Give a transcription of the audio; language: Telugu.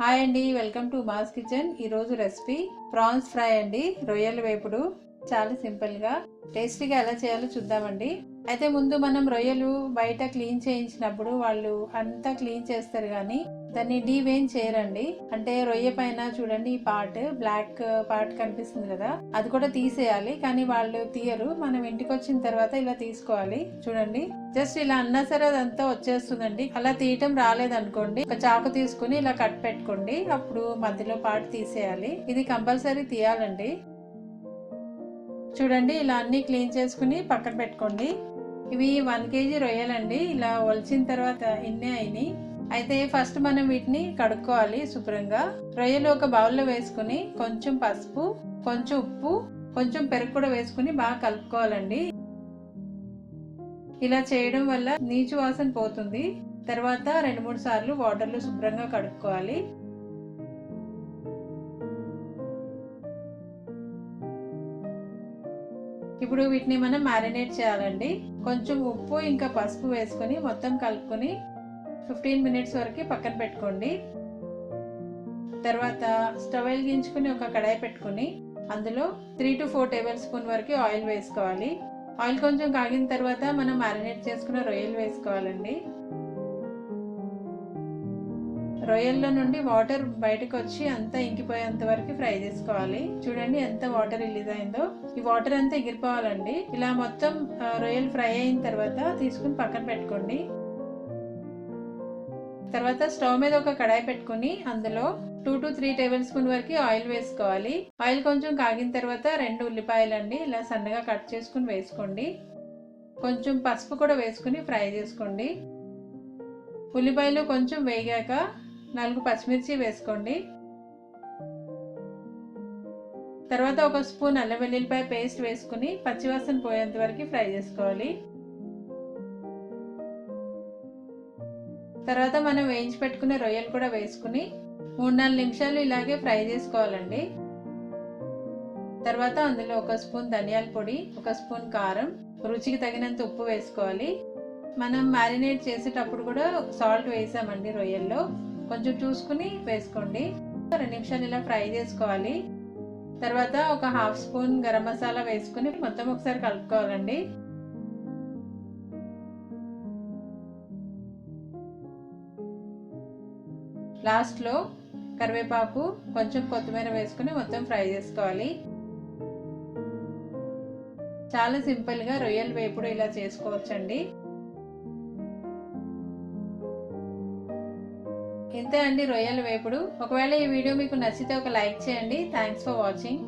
హాయ్ అండి వెల్కమ్ టు మాస్ కిచెన్. ఈరోజు రెసిపీ ప్రాన్స్ ఫ్రై అండి. రొయ్యల వేపుడు చాలా సింపుల్గా టేస్టీగా ఎలా చేయాలో చూద్దామండి. అయితే ముందు మనం రొయ్యలు బయట క్లీన్ చేయించినప్పుడు వాళ్ళు అంతా క్లీన్ చేస్తారు కానీ దాన్ని డీవేన్ చేయరండి. అంటే రొయ్య పైన చూడండి ఈ పార్ట్ బ్లాక్ పార్ట్ కనిపిస్తుంది కదా అది కూడా తీసేయాలి. కానీ వాళ్ళు తీయరు. మనం ఇంటికి వచ్చిన తర్వాత ఇలా తీసుకోవాలి. చూడండి జస్ట్ ఇలా అన్నా సరే అదంతా వచ్చేస్తుందండి. అలా తీయటం రాలేదనుకోండి ఒక చాకు తీసుకుని ఇలా కట్ పెట్టుకోండి. అప్పుడు మధ్యలో పార్ట్ తీసేయాలి. ఇది కంపల్సరీ తీయాలండి. చూడండి ఇలా అన్ని క్లీన్ చేసుకుని పక్కన పెట్టుకోండి. ఇవి వన్ కేజీ రొయ్యలండి. ఇలా ఒలిచిన తర్వాత ఇన్నే అయినాయి. అయితే ఫస్ట్ మనం వీటిని కడుక్కోవాలి శుభ్రంగా. రొయ్యలు ఒక బౌల్లో వేసుకుని కొంచెం పసుపు కొంచెం ఉప్పు కొంచెం పెరుగు కూడా వేసుకుని బాగా కలుపుకోవాలండి. ఇలా చేయడం వల్ల నీచు వాసన పోతుంది. తర్వాత రెండు మూడు సార్లు వాటర్లో శుభ్రంగా కడుక్కోవాలి. ఇప్పుడు వీటిని మనం మ్యారినేట్ చేయాలండి. కొంచెం ఉప్పు ఇంకా పసుపు వేసుకొని మొత్తం కలుపుకొని ఫిఫ్టీన్ మినిట్స్ వరకు పక్కన పెట్టుకోండి. తర్వాత స్టవ్ వెలిగించుకుని ఒక కడాయి పెట్టుకుని అందులో three to four tablespoon వరకు ఆయిల్ వేసుకోవాలి. ఆయిల్ కొంచెం కాగిన తర్వాత మనం మ్యారినేట్ చేసుకున్న రొయ్యలు వేసుకోవాలండి. రొయ్యల్లో నుండి వాటర్ బయటకు వచ్చి అంతా ఇంకిపోయేంత వరకు ఫ్రై చేసుకోవాలి. చూడండి ఎంత వాటర్ రిలీజ్ అయిందో. ఈ వాటర్ అంతా ఎగిరిపోవాలండి. ఇలా మొత్తం రొయ్యలు ఫ్రై అయిన తర్వాత తీసుకుని పక్కన పెట్టుకోండి. తర్వాత స్టవ్ మీద ఒక కడాయి పెట్టుకుని అందులో two to three tablespoon వరకు ఆయిల్ వేసుకోవాలి. ఆయిల్ కొంచెం కాగిన తర్వాత రెండు ఉల్లిపాయలు అండి ఇలా సన్నగా కట్ చేసుకుని వేసుకోండి. కొంచెం పసుపు కూడా వేసుకుని ఫ్రై చేసుకోండి. ఉల్లిపాయలు కొంచెం వేగాక నాలుగు పచ్చిమిర్చి వేసుకోండి. తర్వాత ఒక స్పూన్ అల్లం వెల్లుల్లిపాయ పేస్ట్ వేసుకుని పచ్చివాసన పోయేంత వరకు ఫ్రై చేసుకోవాలి. తర్వాత మనం వేయించి పెట్టుకునే రొయ్యలు కూడా వేసుకుని మూడు నాలుగు నిమిషాలు ఇలాగే ఫ్రై చేసుకోవాలండి. తర్వాత అందులో ఒక స్పూన్ ధనియాల పొడి ఒక స్పూన్ కారం రుచికి తగినంత ఉప్పు వేసుకోవాలి. మనం మ్యారినేట్ చేసేటప్పుడు కూడా సాల్ట్ వేసామండి రొయ్యల్లో. కొంచెం చూసుకుని వేసుకోండి. రెండు నిమిషాలు ఇలా ఫ్రై చేసుకోవాలి. తర్వాత ఒక హాఫ్ స్పూన్ గరం మసాలా వేసుకుని మొత్తం ఒకసారి కలుపుకోవాలండి. లాస్ట్లో కరివేపాకు కొంచెం కొత్తిమీర వేసుకుని మొత్తం ఫ్రై చేసుకోవాలి. చాలా సింపుల్గా రొయ్యల వేపుడు ఇలా చేసుకోవచ్చండి. ఇంతే అండి రొయ్యల వేపుడు. ఒకవేళ ఈ వీడియో మీకు నచ్చితే ఒక లైక్ చేయండి. Thanks for watching